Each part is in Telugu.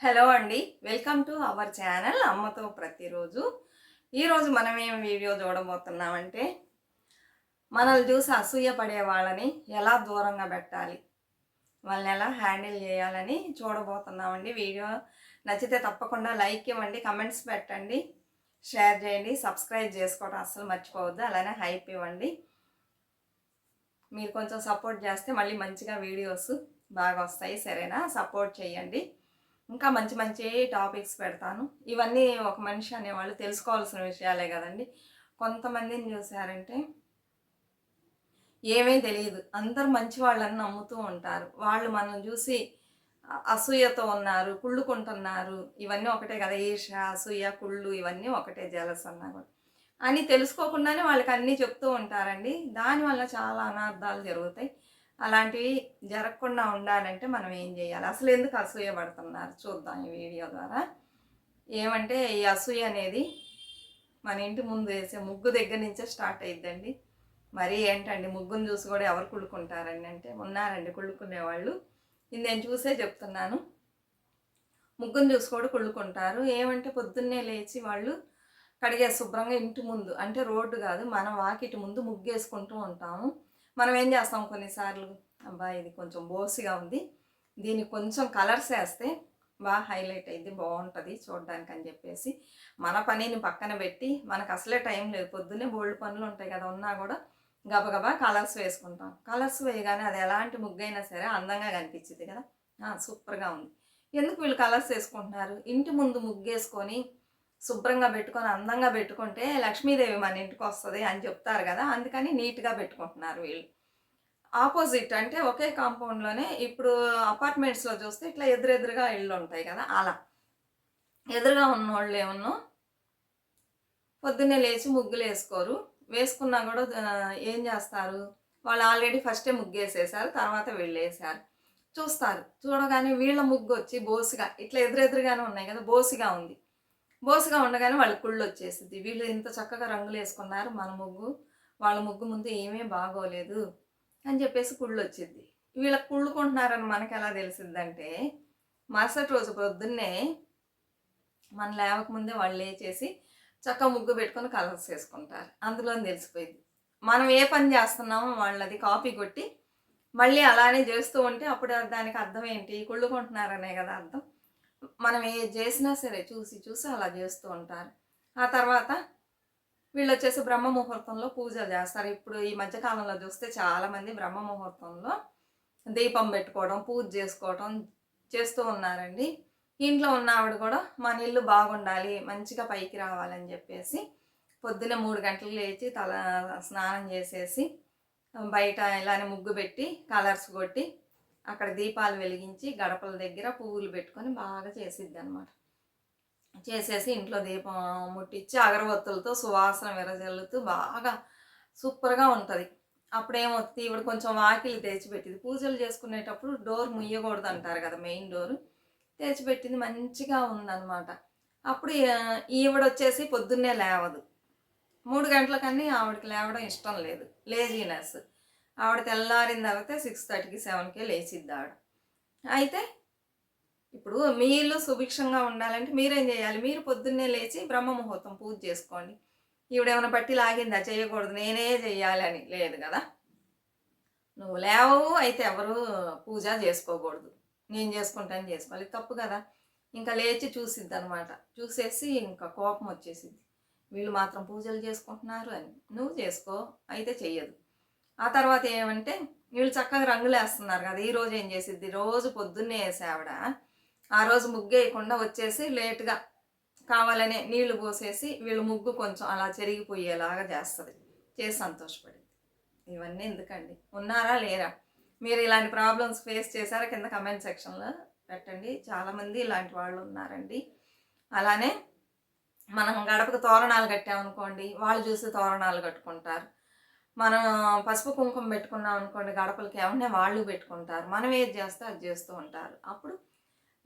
హలో అండి. వెల్కమ్ టు అవర్ ఛానల్ అమ్మతో ప్రతిరోజు. ఈరోజు మనం ఏం వీడియో చూడబోతున్నామంటే మనల్ని చూసి అసూయ పడే వాళ్ళని ఎలా దూరంగా పెట్టాలి వాళ్ళని ఎలా హ్యాండిల్ చేయాలని చూడబోతున్నామండి. వీడియో నచ్చితే తప్పకుండా లైక్ ఇవ్వండి కమెంట్స్ పెట్టండి షేర్ చేయండి సబ్స్క్రైబ్ చేసుకోవడం అస్సలు మర్చిపోవద్దు అలానే హైప్ ఇవ్వండి. మీరు కొంచెం సపోర్ట్ చేస్తే మళ్ళీ మంచిగా వీడియోస్ బాగా వస్తాయి సరేనా? సపోర్ట్ చేయండి. ఇంకా మంచి మంచి టాపిక్స్ పెడతాను. ఇవన్నీ ఒక మనిషి అనేవాళ్ళు తెలుసుకోవాల్సిన విషయాలే కదండి. కొంతమందిని చూసారంటే ఏమీ తెలియదు. అందరు మంచి వాళ్ళని నమ్ముతూ ఉంటారు. వాళ్ళు మనం చూసి అసూయతో ఉన్నారు కుళ్ళుకుంటున్నారు. ఇవన్నీ ఒకటే కదా ఈర్ష అసూయ కుళ్ళు ఇవన్నీ ఒకటే జలస్ అన్నా కూడా. అని తెలుసుకోకుండానే వాళ్ళకి అన్నీ చెప్తూ ఉంటారండి. దానివల్ల చాలా అనార్థాలు జరుగుతాయి. అలాంటివి జరగకుండా ఉండాలంటే మనం ఏం చేయాలి? అసలు ఎందుకు అసూయ పడుతున్నారు? చూద్దాం ఈ వీడియో ద్వారా. ఏమంటే ఈ అసూయ అనేది మన ఇంటి ముందు వేసే ముగ్గు దగ్గర నుంచే స్టార్ట్ అయిద్దండి. మరి ఏంటండి? ముగ్గును చూసి కూడా ఎవరు కుళ్ళుకుంటారండి అంటే ఉన్నారండి కుళ్ళుకునేవాళ్ళు ఇది నేను చూసే చెప్తున్నాను. ముగ్గును చూసి కూడా కుళ్ళుకుంటారు. ఏమంటే పొద్దున్నే లేచి వాళ్ళు కడిగే శుభ్రంగా ఇంటి ముందు అంటే రోడ్డు కాదు మనం వాకిటి ముందు ముగ్గేసుకుంటూ ఉంటాము. మనం ఏం చేస్తాం కొన్నిసార్లు? అబ్బా ఇది కొంచెం బోసిగా ఉంది. దీన్ని కొంచెం కలర్స్ వేస్తే బాగా హైలైట్ అయింది బాగుంటుంది చూడడానికి అని చెప్పేసి. మన పనిని పక్కన పెట్టి మనకు అసలే టైం లేదు. పొద్దున్నే బోల్డ్ పనులు ఉంటాయి కదా ఉన్నా కూడా గబగబా కలర్స్ వేసుకుంటాం. కలర్స్ వేయగానే అది ఎలాంటి ముగ్గైనా సరే అందంగా కనిపించింది కదా. సూపర్గా ఉంది. ఎందుకు వీళ్ళు కలర్స్ వేసుకుంటున్నారు? ఇంటి ముందు ముగ్గేసుకొని శుభ్రంగా పెట్టుకొని అందంగా పెట్టుకుంటే లక్ష్మీదేవి మన ఇంటికి వస్తుంది అని చెప్తారు కదా అందుకని నీట్గా పెట్టుకుంటున్నారు వీళ్ళు. ఆపోజిట్ అంటే ఒకే కాంపౌండ్లోనే ఇప్పుడు అపార్ట్మెంట్స్లో చూస్తే ఇట్లా ఎదురెదురుగా ఇళ్ళు ఉంటాయి కదా అలా. ఎదురుగా ఉన్న వాళ్ళు ఏమన్నా పొద్దున్నే లేచి ముగ్గులు వేసుకోరు. వేసుకున్నా కూడా ఏం చేస్తారు? వాళ్ళు ఆల్రెడీ ఫస్టే ముగ్గు వేసేసారు తర్వాత వీళ్ళు వేసారు. చూస్తారు. చూడగానే వీళ్ళ ముగ్గు వచ్చి బోసుగా ఇట్లా ఎదురెదురుగానే ఉన్నాయి కదా బోసిగా ఉంది. బోసుగా ఉండగానే వాళ్ళ కుళ్ళు వచ్చేసింది వీళ్ళు ఇంత చక్కగా రంగులు వేసుకున్నారు మన ముగ్గు. వాళ్ళ ముగ్గు ముందు ఏమీ బాగోలేదు అని చెప్పేసి కుళ్ళు వచ్చింది వీళ్ళకి కుళ్ళుకుంటున్నారని మనకి ఎలా తెలిసిందంటే మరుసటి రోజు పొద్దున్నే మన లేవక ముందే వాళ్ళు లేచేసి చక్కగా ముగ్గు పెట్టుకొని కలర్స్ వేసుకుంటారు. అందులో తెలిసిపోయింది మనం ఏ పని చేస్తున్నామో వాళ్ళది కాపీ కొట్టి మళ్ళీ అలానే చేస్తూ ఉంటే అప్పుడు దానికి అర్థం ఏంటి? కుళ్ళుకుంటున్నారనే కదా అర్థం. మనం ఏ చేసినా సరే చూసి చూసి అలా చేస్తూ ఉంటారు. ఆ తర్వాత వీళ్ళు వచ్చేసి బ్రహ్మ ముహూర్తంలో పూజలు చేస్తారు. ఇప్పుడు ఈ మధ్యకాలంలో చూస్తే చాలామంది బ్రహ్మ ముహూర్తంలో దీపం పెట్టుకోవడం పూజ చేసుకోవడం చేస్తూ ఉన్నారండి. ఇంట్లో ఉన్న ఆవిడ కూడా మన ఇల్లు బాగుండాలి మంచిగా పైకి రావాలని చెప్పేసి పొద్దున్న మూడు గంటలు లేచి తల స్నానం చేసేసి బయట ఇలానే ముగ్గు పెట్టి కలర్స్ కొట్టి అక్కడ దీపాలు వెలిగించి గడపల దగ్గర పువ్వులు పెట్టుకొని బాగా చేసిద్ది అనమాట చేసేసి ఇంట్లో దీపం ముట్టించి అగరబత్తులతో సువాసన విరజల్లుతూ బాగా సూపర్గా ఉంటుంది. అప్పుడేమొత్తి ఈవిడ కొంచెం వాకిలి తెచ్చిపెట్టింది. పూజలు చేసుకునేటప్పుడు డోర్ ముయ్యకూడదు అంటారు కదా మెయిన్ డోర్. తెచ్చిపెట్టింది మంచిగా ఉందన్నమాట. అప్పుడు ఈవిడ వచ్చేసి పొద్దున్నే లేవదు. మూడు గంటలకన్నీ ఆవిడకి లేవడం ఇష్టం లేదు. లేజీనెస్. ఆవిడ తెల్లారిన తర్వాత సిక్స్ థర్టీకి సెవెన్కే లేచిద్ది ఆవిడ అయితే ఇప్పుడు మీ ఇల్లు సుభిక్షంగా ఉండాలంటే మీరేం చేయాలి? మీరు పొద్దున్నే లేచి బ్రహ్మ ముహూర్తం పూజ చేసుకోండి. ఈవిడేమైనా పట్టి లాగిందా? చేయకూడదు. నేనే చెయ్యాలని లేదు కదా? నువ్వు లేవవు అయితే ఎవరు పూజ చేసుకోకూడదు. నేను చేసుకుంటాను చేసుకోవాలి. తప్పు కదా? ఇంకా లేచి చూసిద్ది అనమాట చూసేసి ఇంకా కోపం వచ్చేసిద్ది వీళ్ళు మాత్రం పూజలు చేసుకుంటున్నారు అని. నువ్వు చేసుకో అయితే చెయ్యదు. ఆ తర్వాత ఏమంటే వీళ్ళు చక్కగా రంగులు వేస్తున్నారు కదా ఈ రోజు ఏం చేసిద్ది? రోజు పొద్దున్నే వేసావిడ ఆ రోజు ముగ్గు వేయకుండా వచ్చేసి లేట్గా కావాలనే నీళ్ళు పోసేసి వీళ్ళు ముగ్గు కొంచెం అలా చెరిగిపోయేలాగా చేస్తుంది. చేసి సంతోషపడింది. ఇవన్నీ ఎందుకండి? ఉన్నారా? లేరా? మీరు ఇలాంటి ప్రాబ్లమ్స్ ఫేస్ చేశారా? కింద కమెంట్ సెక్షన్లో పెట్టండి. చాలామంది ఇలాంటి వాళ్ళు ఉన్నారండి. అలానే మనం గడపకు తోరణాలు కట్టామనుకోండి వాళ్ళు చూసి తోరణాలు కట్టుకుంటారు. మనం పసుపు కుంకుమ పెట్టుకున్నాం అనుకోండి గడపలకి ఏమన్నా వాళ్ళు పెట్టుకుంటారు. మనం ఏది చేస్తే అది చేస్తూ ఉంటారు. అప్పుడు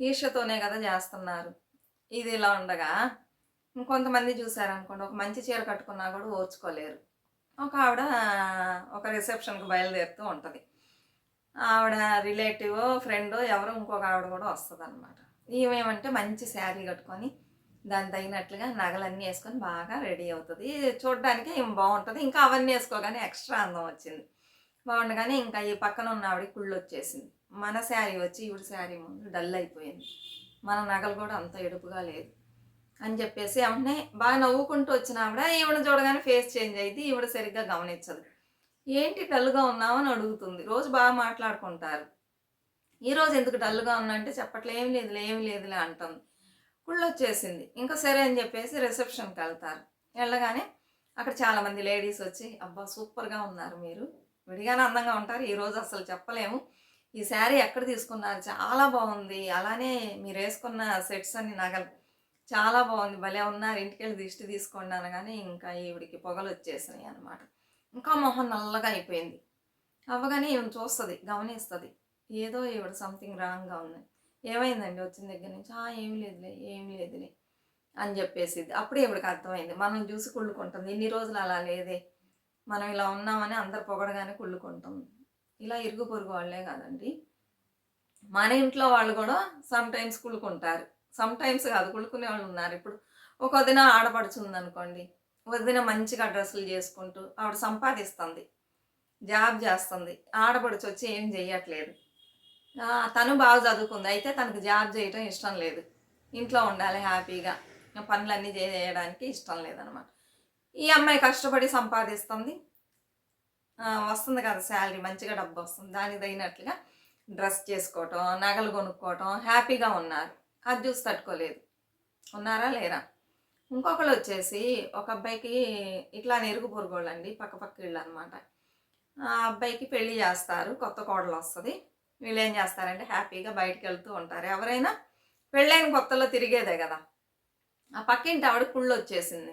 ఈర్షతోనే కదా చేస్తున్నారు. ఇది ఇలా ఉండగా ఇంకొంతమంది చూసారనుకోండి ఒక మంచి చీర కట్టుకున్నా కూడా ఓర్చుకోలేరు. ఒక ఆవిడ ఒక రిసెప్షన్కి బయలుదేరుతూ ఉంటుంది. ఆవిడ రిలేటివ్ ఫ్రెండ్ ఎవరో ఇంకొక ఆవిడ కూడా వస్తుంది అనమాట ఈమెమంటే మంచి శారీ కట్టుకొని దాని తగినట్లుగా నగలన్నీ వేసుకొని బాగా రెడీ అవుతుంది. చూడడానికి ఏం బాగుంటుంది. ఇంకా అవన్నీ వేసుకోగానే ఎక్స్ట్రా అందం వచ్చింది. బాగుండగానే ఇంకా ఈ పక్కన ఉన్న ఆవిడ కుళ్ళు వచ్చేసింది. మన శారీ వచ్చి ఈవిడ శారీ ముందు డల్ అయిపోయింది. మన నగలు కూడా అంత ఎడుపుగా లేదు. అని చెప్పేసి వెంటనే బాగా నవ్వుకుంటూ వచ్చిన ఆవిడ ఈవిడ చూడగానే ఫేస్ చేంజ్ అయింది ఈవిడ సరిగ్గా గమనించదు. ఏంటి డల్గా ఉన్నావు? అని అడుగుతుంది. రోజు బాగా మాట్లాడుకుంటారు. ఈ రోజు ఎందుకు డల్గా ఉన్నా అంటే చెప్పట్లే ఏం లేదులే ఏం లేదులే అంటుంది. కుళ్ళు వచ్చేసింది ఇంకా సరే అని చెప్పేసి రిసెప్షన్కి వెళ్తారు. వెళ్ళగానే అక్కడ చాలామంది లేడీస్ వచ్చి అబ్బా సూపర్గా ఉన్నారు మీరు. విడిగానే అందంగా ఉంటారు. ఈరోజు అసలు చెప్పలేము. ఈ శారీ ఎక్కడ తీసుకున్నారు? చాలా బాగుంది. అలానే మీరు వేసుకున్న సెట్స్ అన్ని నగలు చాలా బాగుంది. భలే ఉన్నారు. ఇంటికి వెళ్ళి దిష్టి తీసుకోండి అనగానే ఇంకా ఈవిడికి పొగలు వచ్చేసినాయి అనమాట ఇంకా మొహం నల్లగా అయిపోయింది. అవ్వగానే ఈవిడ చూస్తుంది గమనిస్తుంది. ఏదో ఈవిడ సంథింగ్ రాంగ్గా ఉంది. ఏమైందండి వచ్చిన దగ్గర నుంచి? "ఆ, ఏం లేదులే ఏం లేదులే అని చెప్పేసి అప్పుడే ఈవిడికి అర్థమైంది. మనం చూసి కుళ్ళుకుంటుంది. ఇన్ని రోజులు అలా లేదే. మనం ఇలా ఉన్నామని అందరు పొగడగానే కుళ్ళుకుంటాం. ఇలా ఇరుగు పొరుగు వాళ్ళే కాదండి. మన ఇంట్లో వాళ్ళు కూడా సమ్ టైమ్స్ కుళ్ళుకుంటారు. సమ్ టైమ్స్ కాదు కుళ్ళుకునే వాళ్ళు ఉన్నారు. ఇప్పుడు ఒక వదిన ఆడపడుచుంది అనుకోండి. వదిన మంచిగా డ్రెస్సులు చేసుకుంటూ ఆవిడ సంపాదిస్తుంది. జాబ్ చేస్తుంది. ఆడపడుచు వచ్చి ఏం చేయట్లేదు తను బాగా చదువుకుంది. అయితే తనకు జాబ్ చేయటం ఇష్టం లేదు. ఇంట్లో ఉండాలి హ్యాపీగా. పనులన్నీ చేయడానికి ఇష్టం లేదనమాట. ఈ అమ్మాయి కష్టపడి సంపాదిస్తుంది. వస్తుంది కదా శాలరీ మంచిగా డబ్బు వస్తుంది. దానికి తగినట్లుగా డ్రెస్ చేసుకోవటం నగలు కొనుక్కోవటం హ్యాపీగా ఉన్నారు. అది చూసి తట్టుకోలేదు. ఉన్నారా లేరా? ఇంకొకళ్ళు వచ్చేసి ఒక అబ్బాయికి ఇట్లా నెరుగు పొరుగోళ్ళండి పక్క పక్క ఇళ్ళు అనమాట. ఆ అబ్బాయికి పెళ్ళి చేస్తారు కొత్త కోడలు వస్తుంది. వీళ్ళు ఏం చేస్తారంటే హ్యాపీగా బయటకు వెళ్తూ ఉంటారు. ఎవరైనా పెళ్ళైన కొత్తలో తిరిగేదే కదా. ఆ పక్కింటి ఆవిడ కుళ్ళు వచ్చేసింది.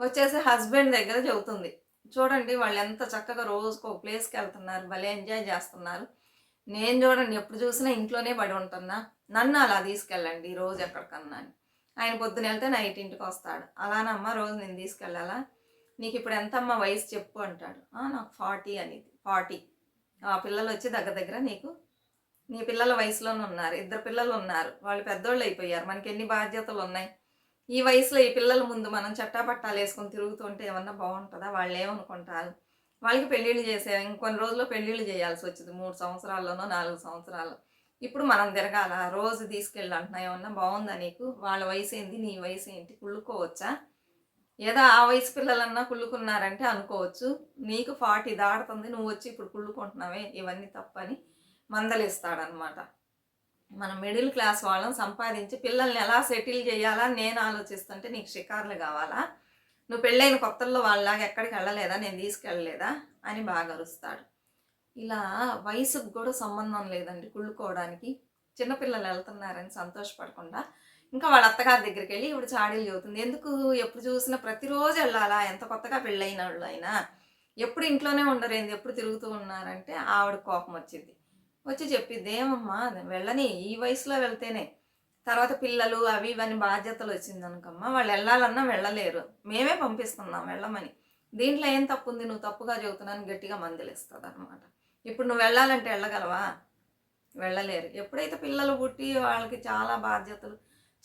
వచ్చేసి హస్బెండ్ దగ్గర చెబుతుంది. చూడండి వాళ్ళు ఎంత చక్కగా రోజుకు ఒక ప్లేస్కి వెళ్తున్నారు భలే ఎంజాయ్ చేస్తున్నారు. నేను చూడండి ఎప్పుడు చూసినా ఇంట్లోనే పడి ఉంటున్నా. నన్ను అలా తీసుకెళ్ళండి రోజు ఎక్కడికన్నా అని. ఆయన పొద్దున వెళ్తే నైట్ ఇంటికి వస్తాడు. అలానమ్మా రోజు నేను తీసుకెళ్ళాలా? నీకు ఇప్పుడు ఎంతమ్మా వయసు చెప్పు అంటాడు. నాకు ఫార్టీ అనేది. ఫార్టీ. ఆ పిల్లలు వచ్చి దగ్గర దగ్గర నీకు నీ పిల్లల వయసులోనే ఉన్నారు ఇద్దరు పిల్లలు ఉన్నారు వాళ్ళు పెద్దోళ్ళు అయిపోయారు మనకి ఎన్ని బాధ్యతలు ఉన్నాయి? ఈ వయసులో ఈ పిల్లల ముందు మనం చట్టాపట్టాలు వేసుకొని తిరుగుతుంటే ఏమన్నా బాగుంటుందా? వాళ్ళు ఏమనుకుంటారు? వాళ్ళకి పెళ్ళిళ్ళు చేసే ఇంకొన్ని రోజుల్లో పెళ్ళిళ్ళు చేయాల్సి వచ్చింది మూడు సంవత్సరాల్లోనో నాలుగు సంవత్సరాల్లో ఇప్పుడు మనం తిరగాల రోజు తీసుకెళ్ళంటున్నా ఏమన్నా బాగుందా నీకు? వాళ్ళ వయసు ఏంది నీ వయసు ఏంటి? కుళ్ళుకోవచ్చా? ఏదో ఆ వయసు పిల్లలన్నా కుళ్ళుకున్నారంటే అనుకోవచ్చు. నీకు ఫార్టీ దాడుతుంది నువ్వు వచ్చి ఇప్పుడు కుళ్ళుకుంటున్నావే ఇవన్నీ తప్పని మందలిస్తాడనమాట. మన మిడిల్ క్లాస్ వాళ్ళం సంపాదించి పిల్లల్ని ఎలా సెటిల్ చేయాలా నేను ఆలోచిస్తుంటే నీకు షికార్లు కావాలా? నువ్వు పెళ్ళైన కొత్తల్లో వాళ్ళలాగా ఎక్కడికి వెళ్ళలేదా? నేను తీసుకెళ్ళలేదా? అని బాగా అరుస్తాడు. ఇలా వయసుకు కూడా సంబంధం లేదండి కుళ్ళుకోవడానికి. చిన్నపిల్లలు వెళ్తున్నారని సంతోషపడకుండా. ఇంకా వాళ్ళ అత్తగారి దగ్గరికి వెళ్ళి ఇప్పుడు చాడీలు చదువుతుంది. ఎందుకు? ఎప్పుడు చూసినా ప్రతిరోజు వెళ్ళాలా? ఎంత కొత్తగా పెళ్ళైన వాళ్ళు అయినా ఎప్పుడు ఇంట్లోనే ఉండరేంది? ఎప్పుడు తిరుగుతూ ఉన్నారంటే ఆవిడ కోపం వచ్చింది. వచ్చి చెప్పిద్ది ఏమమ్మా వెళ్ళని ఈ వయసులో వెళ్తేనే. తర్వాత పిల్లలు అవి ఇవన్నీ బాధ్యతలు వచ్చిందనుకమ్మా వాళ్ళు వెళ్ళాలన్నా వెళ్ళలేరు. మేమే పంపిస్తున్నాం వెళ్ళమని. దీంట్లో ఏం తప్పు ఉంది నువ్వు తప్పుగా చెబుతున్నాను గట్టిగా మందులేస్తుంది అనమాట ఇప్పుడు నువ్వు వెళ్ళాలంటే వెళ్ళగలవా? వెళ్ళలేరు. ఎప్పుడైతే పిల్లలు పుట్టి వాళ్ళకి చాలా బాధ్యతలు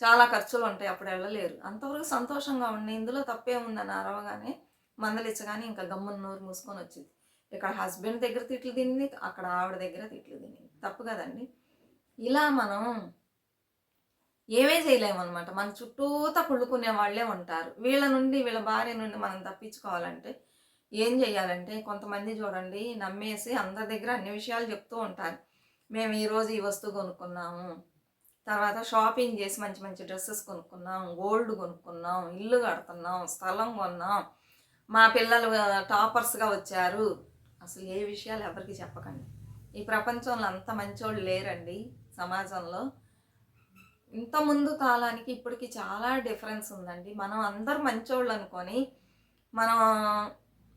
చాలా ఖర్చులు ఉంటాయి అప్పుడు వెళ్ళలేరు. అంతవరకు సంతోషంగా ఉండి ఇందులో తప్పే ఉందని అరవగానే మందలిచ్చగానే ఇంకా గమ్మున నోరు మూసుకొని వచ్చింది. ఇక్కడ హస్బెండ్ దగ్గర తిట్లు తినింది అక్కడ ఆవిడ దగ్గర తిట్లు తినింది. తప్పు కదండి? ఇలా మనం ఏమీ చేయలేమన్నమాట. మన చుట్టూతా కుళ్ళుకునే వాళ్ళే ఉంటారు. వీళ్ళ నుండి వీళ్ళ భార్య నుండి మనం తప్పించుకోవాలంటే ఏం చేయాలంటే కొంతమంది చూడండి నమ్మేసి అందరి దగ్గర అన్ని విషయాలు చెప్తూ ఉంటారు. మేము ఈరోజు ఈ వస్తువు కొనుక్కున్నాము. తర్వాత షాపింగ్ చేసి మంచి మంచి డ్రెస్సెస్ కొనుక్కున్నాం గోల్డ్ కొనుక్కున్నాం ఇల్లు కడుతున్నాం స్థలం కొన్నాం. మా పిల్లలు టాపర్స్గా వచ్చారు. అసలు ఏ విషయాలు ఎవరికి చెప్పకండి. ఈ ప్రపంచంలో అంత మంచోళ్ళు లేరండి సమాజంలో. ఇంత ముందు కాలానికి ఇప్పటికి చాలా డిఫరెన్స్ ఉందండి. మనం అందరు మంచోళ్ళు అనుకొని మనం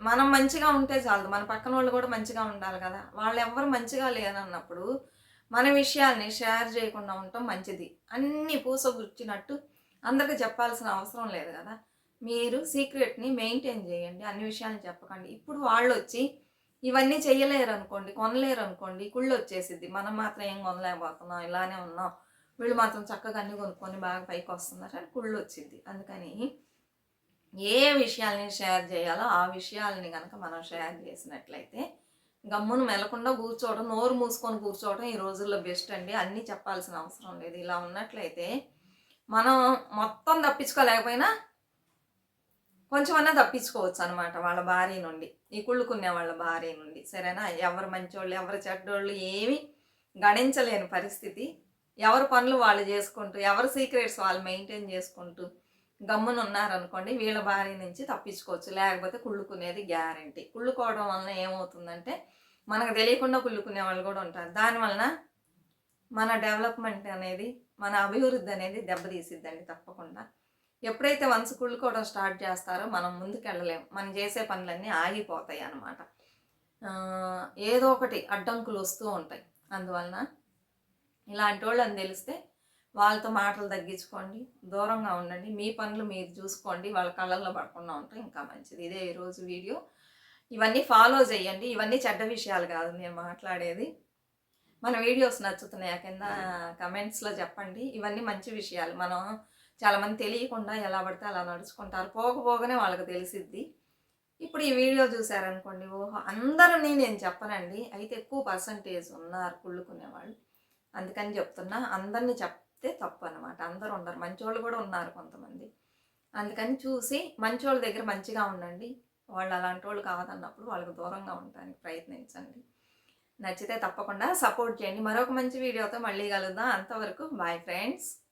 మనం మంచిగా ఉంటే చాలు మన పక్కన వాళ్ళు కూడా మంచిగా ఉండాలి కదా. వాళ్ళు ఎవ్వరు మంచిగా లేనన్నప్పుడు మన విషయాల్ని షేర్ చేయకుండా ఉండటం మంచిది. అన్నీ పూసగుచ్చినట్టు అందరికీ చెప్పాల్సిన అవసరం లేదు కదా. మీరు సీక్రెట్ని మెయింటైన్ చేయండి. అన్ని విషయాలు చెప్పకండి. ఇప్పుడు వాళ్ళు వచ్చి ఇవన్నీ చేయలేరు అనుకోండి కొనలేరు అనుకోండి కుళ్ళు వచ్చేసిద్ది మనం మాత్రం ఏం కొనలేకపోతున్నాం ఇలానే ఉన్నాం. వీళ్ళు మాత్రం చక్కగా అన్ని కొనుక్కొని బాగా పైకి వస్తున్నారు అని కుళ్ళు వచ్చింది అందుకని ఏ విషయాల్ని షేర్ చేయాలో ఆ విషయాలని కనుక మనం షేర్ చేసినట్లయితే గమ్మును మెలకుండా కూర్చోవడం నోరు మూసుకొని కూర్చోవడం ఈ రోజుల్లో బెస్ట్ అండి. అన్నీ చెప్పాల్సిన అవసరం లేదు. ఇలా ఉన్నట్లయితే మనం మొత్తం తప్పించుకోలేకపోయినా కొంచెమన్నా తప్పించుకోవచ్చు అనమాట వాళ్ళ భార్య నుండి. ఈ కుళ్ళుకునే వాళ్ళ భార్య నుండి. సరేనా? ఎవరు మంచోళ్ళు ఎవరు చెడ్డోళ్ళు ఏమి గణించలేని పరిస్థితి. ఎవరి పనులు వాళ్ళు చేసుకుంటూ ఎవరి సీక్రెట్స్ వాళ్ళు మెయింటైన్ చేసుకుంటూ గమ్మున ఉన్నారనుకోండి వీళ్ళ భార్య నుంచి తప్పించుకోవచ్చు. లేకపోతే కుళ్ళుకునేది గ్యారంటీ. కుళ్ళుకోవడం వలన ఏమవుతుందంటే మనకు తెలియకుండా కుళ్ళుకునే వాళ్ళు కూడా ఉంటారు. దానివలన మన డెవలప్మెంట్ అనేది మన అభివృద్ధి అనేది దెబ్బతీసిద్దండి తప్పకుండా. ఎప్పుడైతే వన్స్ కుళ్ళుకోవడం స్టార్ట్ చేస్తారో మనం ముందుకెళ్ళలేము మనం చేసే పనులన్నీ ఆగిపోతాయి అన్నమాట. ఏదో ఒకటి అడ్డంకులు వస్తూ ఉంటాయి. అందువలన ఇలాంటి వాళ్ళు అని తెలిస్తే వాళ్ళతో మాటలు తగ్గించుకోండి దూరంగా ఉండండి మీ పనులు మీరు చూసుకోండి వాళ్ళ కళ్ళల్లో పడకుండా ఉంటే ఇంకా మంచిది. ఇదే ఈరోజు వీడియో. ఇవన్నీ ఫాలో చేయండి. ఇవన్నీ చెడ్డ విషయాలు కాదు నేను మాట్లాడేది. మన వీడియోస్ నచ్చుతున్నాయా కింద కమెంట్స్లో చెప్పండి. ఇవన్నీ మంచి విషయాలు. మనం చాలామంది తెలియకుండా ఎలా పడితే అలా నడుచుకుంటారు. పోకపోగానే వాళ్ళకి తెలిసిద్ది. ఇప్పుడు ఈ వీడియో చూసారనుకోండి ఓహో అందరినీ నేను చెప్పనండి. అయితే ఎక్కువ పర్సంటేజ్ ఉన్నారు కుళ్ళుకునేవాళ్ళు. అందుకని చెప్తున్నా అందరినీ చెప్తే తప్పు అనమాట అందరూ ఉన్నారు. మంచోళ్ళు కూడా ఉన్నారు కొంతమంది. అందుకని చూసి మంచోళ్ళ దగ్గర మంచిగా ఉండండి. వాళ్ళు అలాంటి వాళ్ళు కాదన్నప్పుడు వాళ్ళకి దూరంగా ఉండడానికి ప్రయత్నించండి. నచ్చితే తప్పకుండా సపోర్ట్ చేయండి. మరొక మంచి వీడియోతో మళ్ళీ కలుద్దాం. అంతవరకు బాయ్ ఫ్రెండ్స్.